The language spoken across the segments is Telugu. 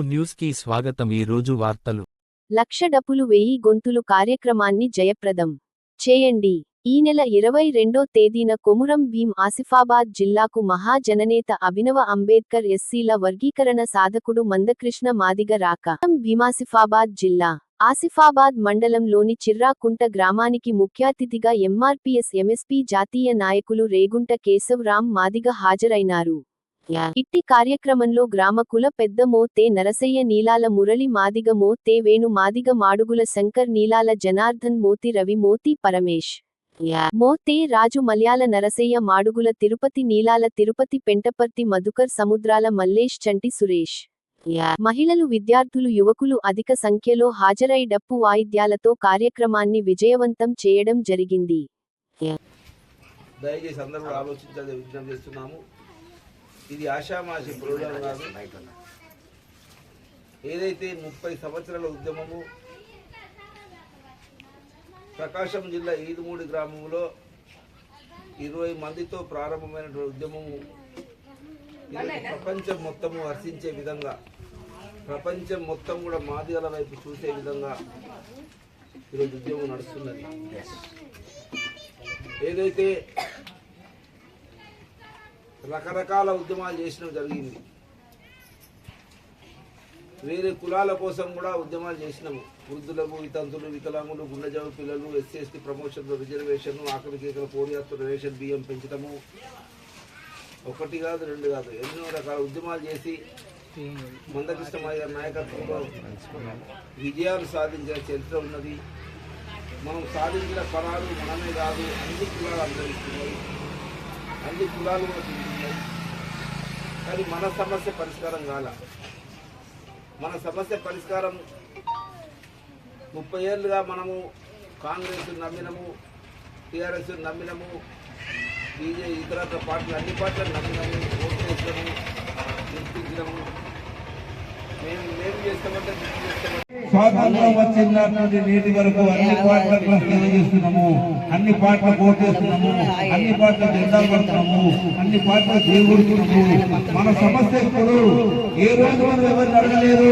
న్యూస్కి స్వాగతం. ఈ రోజు వార్తలు. లక్ష డపులు వెయ్యి గొంతులు కార్యక్రమాన్ని జయప్రదం. చేయండి. ఈ నెల ఇరవై రెండో తేదీన కొమురం భీం ఆసిఫాబాద్ జిల్లాకు మహాజననేత అభినవ అంబేద్కర్ ఎస్సీల వర్గీకరణ సాధకుడు మందకృష్ణ మాదిగ రాక. భీమాసిఫాబాద్ జిల్లా ఆసిఫాబాద్ మండలంలోని చిర్రాకుంట గ్రామానికి ముఖ్యాతిథిగా ఎంఆర్పీఎస్ ఎంఎస్పీ జాతీయ నాయకులు రేగుంట కేశవరాం మాదిగ హాజరైనారు. ఇట్టి కార్యక్రమంలో గ్రామ కుల పెద్ద తే నరసయ్య నీలాల మురళి మాదిగ తే వేణు మాదిగ మాడుగుల శంకర్ నీలాల జనార్దన్ మోతి రవి మోతి పరమేష్ మోతే రాజు మలయాళ నరసయ్య మాడుగుల తిరుపతి నీలాల తిరుపతి పెంటపర్తి మధుకర్ సముద్రాల మల్లేష్ చంటి సురేష్ మహిళలు విద్యార్థులు యువకులు అధిక సంఖ్యలో హాజరై డప్పు వాయిద్యాలతో కార్యక్రమాన్ని విజయవంతం చేయడం జరిగింది. దయచేసి అందరూ ఆలోచించాలని విజ్ఞప్తి చేస్తున్నాము. ఇది ఆషామాషి ప్రోగ్రాం కాదు. ఏదైతే ముప్పై సంవత్సరాల ఉద్యమము ప్రకాశం జిల్లా ఈదుమూడి గ్రామంలో ఇరవై మందితో ప్రారంభమైనటువంటి ఉద్యమము ప్రపంచం మొత్తము హర్షించే విధంగా ప్రపంచం మొత్తం కూడా మాదిగల వైపు చూసే విధంగా ఈరోజు ఉద్యమం నడుస్తున్నది. ఏదైతే రకరకాల ఉద్యమాలు చేసినవి జరిగింది. వేరే కులాల కోసం కూడా ఉద్యమాలు చేసినాము వృద్ధులకు వితంతులు వికలాంగులు గుండెజావు పిల్లలు ఎస్సీ ఎస్టీ ప్రమోషన్లు రిజర్వేషన్ ఆకలి కేకల పోలియాత్ర రేషన్ బియ్యం పెంచడము. ఒకటి కాదు రెండు కాదు ఎన్నో రకాల ఉద్యమాలు చేసి మందకృష్ణమయ్య గారి నాయకత్వంలో విజయాలు సాధించిన చరిత్ర ఉన్నది. మనం సాధించిన ఫలాలు మనమే కాదు అన్ని కులాలు అనుభవిస్తున్నాయి అన్ని కులాలు కూడా తింటున్నాయి కానీ మన సమస్య పరిష్కారం కాల. మన సమస్య పరిష్కారం ముప్పై ఏళ్ళుగా మనము కాంగ్రెస్ నమ్మినము టీఆర్ఎస్ నమ్మినము బీజే ఇతర పార్టీలు అన్ని పార్టీలు నమ్మినము ఓటు వేసినాము గుర్తించినాము. మేము మేము చేస్తామంటే గుర్తు చేస్తామంటే స్వాతంత్రం వచ్చినటువంటి నేటి వరకు అన్ని పార్టీలకు చేస్తున్నాము అన్ని పాటలు ఓటు చేస్తున్నాము అన్ని పాటలు జెండా పడుతున్నాము అన్ని పాటలు దేవుడుతున్నాము మన సమస్య ఇప్పుడు ఏ రోజు మనం ఎవరిని అడగలేదు?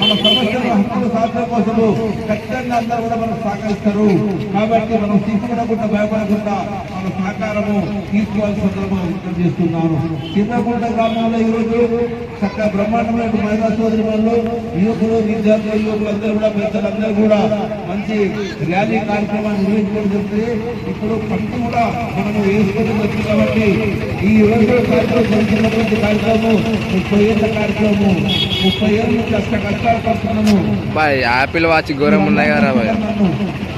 మన సమస్యల హక్కుల సాధన కోసము ఖచ్చితంగా అందరూ కూడా మనం సహకరిస్తారు. కాబట్టి మనం తీసుకునకుండా భయపడకుండా మన సహకారము తీసుకోవాల్సిన సందర్భంగా వ్యక్తం చేస్తున్నాను. చిన్నకుంట గ్రామంలో ఈ రోజు చక్కగా బ్రహ్మాండమైన మహిళా సోదరి వాళ్ళు యువకులు విద్యార్థులు యువకులు అందరూ కూడా పెద్దలందరూ కూడా మంచి ర్యాలీ కార్యక్రమాన్ని నిర్వహించుకోవడం జరుగుతుంది ఇప్పుడు పట్టు కూడా మనము వేసుకోవడం జరుగుతుంది కాబట్టి ఈ రోజు కార్యక్రమం జరుగుతున్నటువంటి కార్యక్రమం ముప్పై ఏళ్ళ కార్యక్రమం ముప్పై ఏళ్ళు కష్ట కష్టాలు పడుతున్నాము. బాయ్ యాపిల్ వాచ్ ఘోరం ఉన్నాయి కదా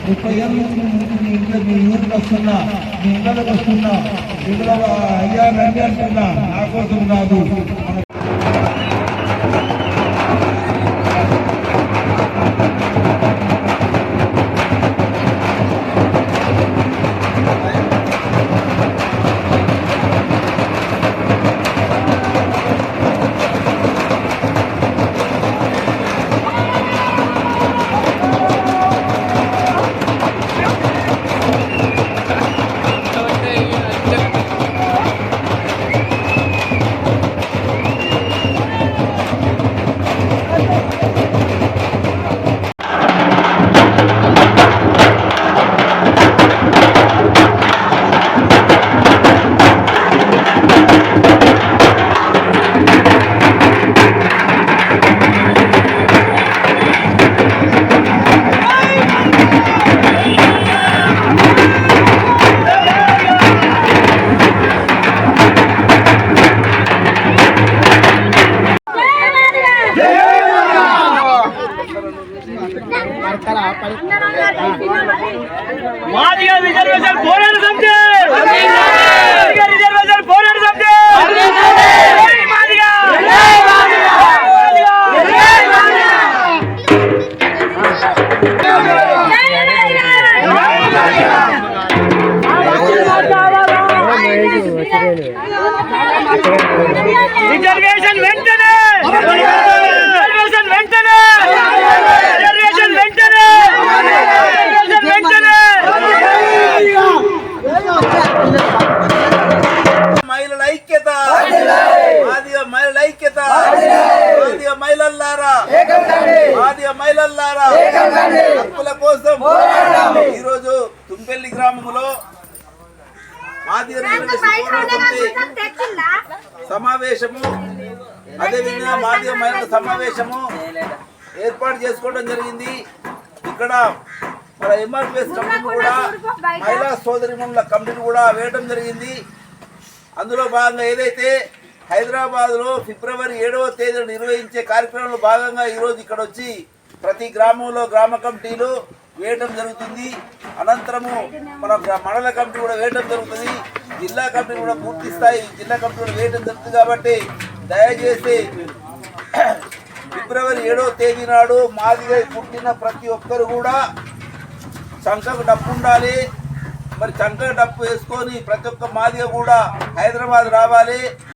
ముప్పై ఏళ్ళ నుంచి మీ ఇంట్లో మీ ఊరికి వస్తున్నా మీ ఇళ్ళకి వస్తున్నా ఇంట్లో అయ్యా రండి అంటున్నా నా కోసం కాదు మాదిగా రిజర్వేషన్ పోరాడు సమితి మాదిగా రిజర్వేషన్ పోరాడు సమితి జై మాదిగా రిజర్వేషన్ వెంటనే రిజర్వేషన్ వెంటనే మహిళల ఐక్యత. ఆదివ మహిళల ఐక్యత. ఆదివ మహిళల్లారా. ఆదివ మహిళలారా హక్కుల కోసం ఈరోజు తుంపెల్లి గ్రామంలో మాదిగ సమావేశము అదేవిధంగా మాదివ మహిళల సమావేశము ఏర్పాటు చేసుకోవడం జరిగింది. ఇక్కడ మన ఎంఆర్పిఎస్ కమిటీ కూడా మహిళా సోదరిమణుల కమిటీని కూడా వేయడం జరిగింది. అందులో భాగంగా ఏదైతే హైదరాబాద్లో ఫిబ్రవరి ఏడవ తేదీన నిర్వహించే కార్యక్రమంలో భాగంగా ఈరోజు ఇక్కడ వచ్చి ప్రతి గ్రామంలో గ్రామ కమిటీలు వేయటం జరుగుతుంది. అనంతరము మన మండల కమిటీ కూడా వేయటం జరుగుతుంది. జిల్లా కమిటీ కూడా పూర్తి స్థాయి జిల్లా కమిటీ కూడా వేయటం జరుగుతుంది కాబట్టి దయచేసి ఫిబ్రవరి ఏడో తేదీ నాడు మాదిగై పుట్టిన ప్రతి ఒక్కరు కూడా చంకకు డప్పు ఉండాలి. మరి చంకకు డప్పు వేసుకొని ప్రతి ఒక్క మాదిగ కూడా హైదరాబాద్ రావాలి.